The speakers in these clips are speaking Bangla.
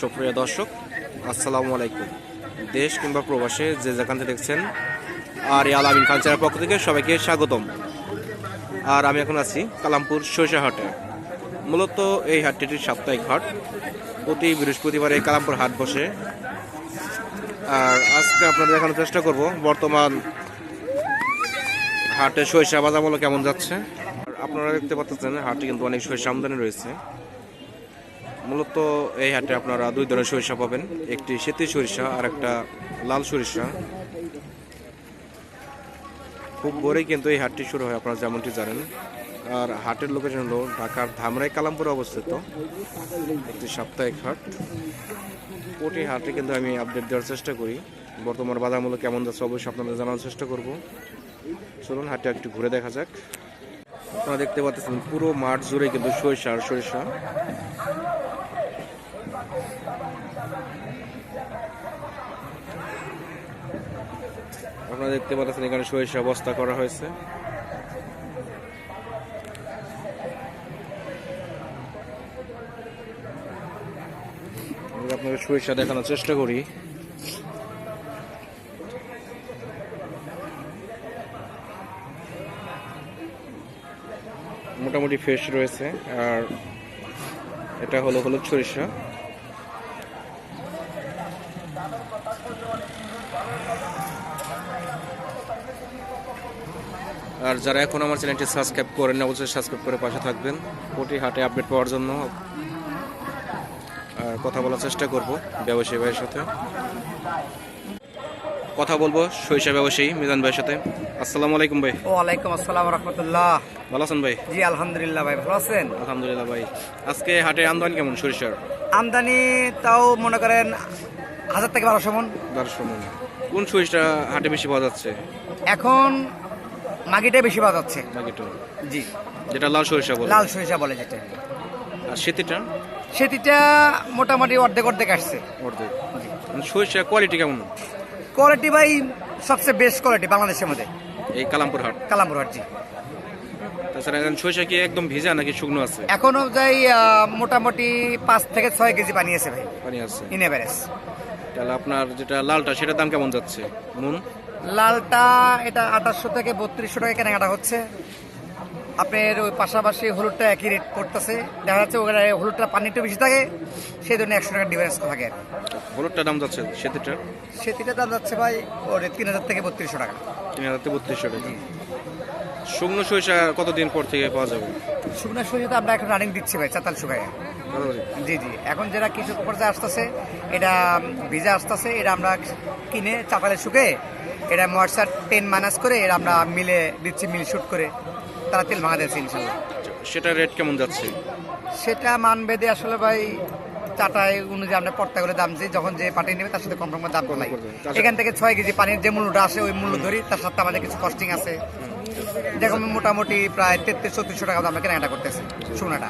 সুপ্রিয় দর্শক, আসসালামু আলাইকুম। দেশ কিংবা প্রবাসে যে যেখান থেকে দেখছেন আর এই আলামিন কালচারের পক্ষ থেকে সবাইকে স্বাগতম। আর আমি এখন আছি কালামপুর হাটে। মূলত এই হাটটির সাপ্তাহিক হাট। প্রতি বৃহস্পতিবার এই কালামপুর হাট বসে। আর আজকে আপনাদের দেখানোর চেষ্টা করব, বর্তমান হাটে সরিষা বাজার মূল্য কেমন যাচ্ছে। আপনারা দেখতে পাচ্ছেন, হাটে কিন্তু অনেক সরিষা আমদানি রয়েছে। মূলত এই হাটে আপনারা দুই ধরনের সরিষা পাবেন। একটি সেতি সরিষা আর একটা লাল সরিষা। খুব ভোরেই কিন্তু এই হাটটি শুরু হয়, আপনারা যেমনটি জানেন। আর হাটের লোকেশন হলো ঢাকার ধামরাই কালামপুরে অবস্থিত। একটি সাপ্তাহিক হাট। প্রতি হাটে কিন্তু আমি আপডেট দেওয়ার চেষ্টা করি। বর্তমান বাজার মূল্য কেমন যাচ্ছে অবশ্যই আপনাদের জানার চেষ্টা করব। চলুন হাটে একটু ঘুরে দেখা যাক। আপনারা দেখতে পাচ্ছেন পুরো মাঠ জুড়ে কিন্তু সরিষা আর সরিষা। আপনারা দেখতে পাচ্ছেন এখানে সরিষা বস্তা করা হয়েছে। আপনাকে সরিষা দেখানোর চেষ্টা করি। মোটামুটি ফ্রেশ রয়েছে, আর এটা হলো হলুদ সরিষা। আর যারা এখন আমার চ্যানেলটি সাবস্ক্রাইব করেন অবশ্যই সাবস্ক্রাইব করে পাশে থাকবেন। প্রতি হাটে আপডেট পাওয়ার জন্য আর কথা বলার চেষ্টা করব ব্যবসায়ী ভাইয়ের সাথে। কথা বলব সরিষা ব্যবসায়ী মিজান ভাইয়ের সাথে। আসসালামু আলাইকুম ভাই। ওয়ালাইকুম আসসালাম রহমতুল্লাহ। ভালো আছেন ভাই? জি আলহামদুলিল্লাহ ভাই ভালো আছেন? আলহামদুলিল্লাহ ভাই। আজকে হাটে আমদানি কেমন সরিষার? আমদানি তাও মনে করেন হাজার থেকে বারোশো মন। বারোশো মন। কোন সরিষা হাটে বেশি পাওয়া যাচ্ছে? এখন মাগিটাই বেশি পাওয়া যাচ্ছে। জি। যেটা লাল সরিষা বলে। লাল সরিষা বলে যেটা। আর সেতিটা? সেটিটা মোটামুটি অর্ধেক অর্ধেক আসছে। অর্ধেক। মানে সরিষা কোয়ালিটি কেমন? কোয়ালিটি ভাই সবচেয়ে বেস্ট কোয়ালিটি বাংলাদেশের মধ্যে। এই কালামপুর হাট। কালামপুর হাট জি। তাছাড়া এখন সরিষা কি একদম ভিজা নাকি শুকনো আছে? এখনও যাই মোটামুটি পাঁচ থেকে ছয় কেজি পানি আছে ভাই। পানি আছে। ইন এভারেজ তাহলে আপনার যেটা লালটা সেটার দাম কেমন যাচ্ছে? নুন? লালটা এটা আঠাশশো থেকে বত্রিশশো টাকা কেনাকাটা হচ্ছে। আপনার ওই পাশাপাশি হলুদটা একই রেট করতেছে দেখা যাচ্ছে ওখানে হলুদটা পানি একটু বেশি থাকে সেই জন্য একশো টাকা ডিফারেন্স থাকে। হলুদটা দাম যাচ্ছে সেতিটার সেটিটা দাম যাচ্ছে ভাই ওর তিন হাজার থেকে বত্রিশশো টাকা। তিন হাজার থেকে বত্রিশশো টাকা। শুকনো সরিষা কতদিন পর থেকে পাওয়া যাবে? শুকনো সরিষা তো আমরা এখন রানিং দিচ্ছি ভাই চাতাল শুকায়। জি জি। এখন যেটা কৃষক পর্যায়ে আসতেছে এটা ভিজা আসতেছে এটা আমরা কিনে চাপালে শুকে এটা মশার টেন মাইনাস করে এটা আমরা মিলে দিচ্ছি মিল শুট করে। তারা তেল ভাঙা দিচ্ছে ইনশাল্লাহ। সেটা রেট কেমন যাচ্ছে? সেটা মান বেঁধে আসলে ভাই চাটায় অনুযায়ী আমরা পর্তা করে দাম দিই। যখন যে পাটি নেবে তার সাথে কম দাম কমাই। এখান থেকে ছয় কেজি পানির যে মূল্যটা আসে ওই মূল্য ধরি তার সাথে আমাদের কিছু কস্টিং আছে। যেরকম মোটামুটি প্রায় তেত্রিশ চৌত্রিশশো টাকা আমরা কেনাকাটা করতেছি সোনাটা।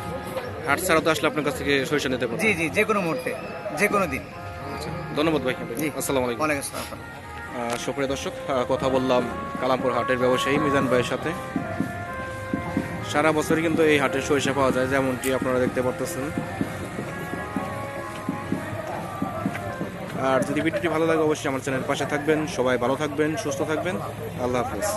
হাট ছাড়া তো আসলে আপনার কাছ থেকে সরিষা নিতে জি জি যে কোনো মুহূর্তে যে কোনো দিন। ধন্যবাদ ভাই। আসসালামু আলাইকুম। ওয়ালাইকুম আসসালাম। সুপ্রিয় দর্শক কথা বললাম কালামপুর হাটের ব্যবসায়ী মিজান ভাইয়ের সাথে। সারা বছরই কিন্তু এই হাটের সরিষা পাওয়া যায় যেমনটি আপনারা দেখতে পারতেছেন। আর যদি ভিডিওটি ভালো লাগে অবশ্যই আমার চ্যানেলের পাশে থাকবেন। সবাই ভালো থাকবেন সুস্থ থাকবেন। আল্লাহ হাফিজ।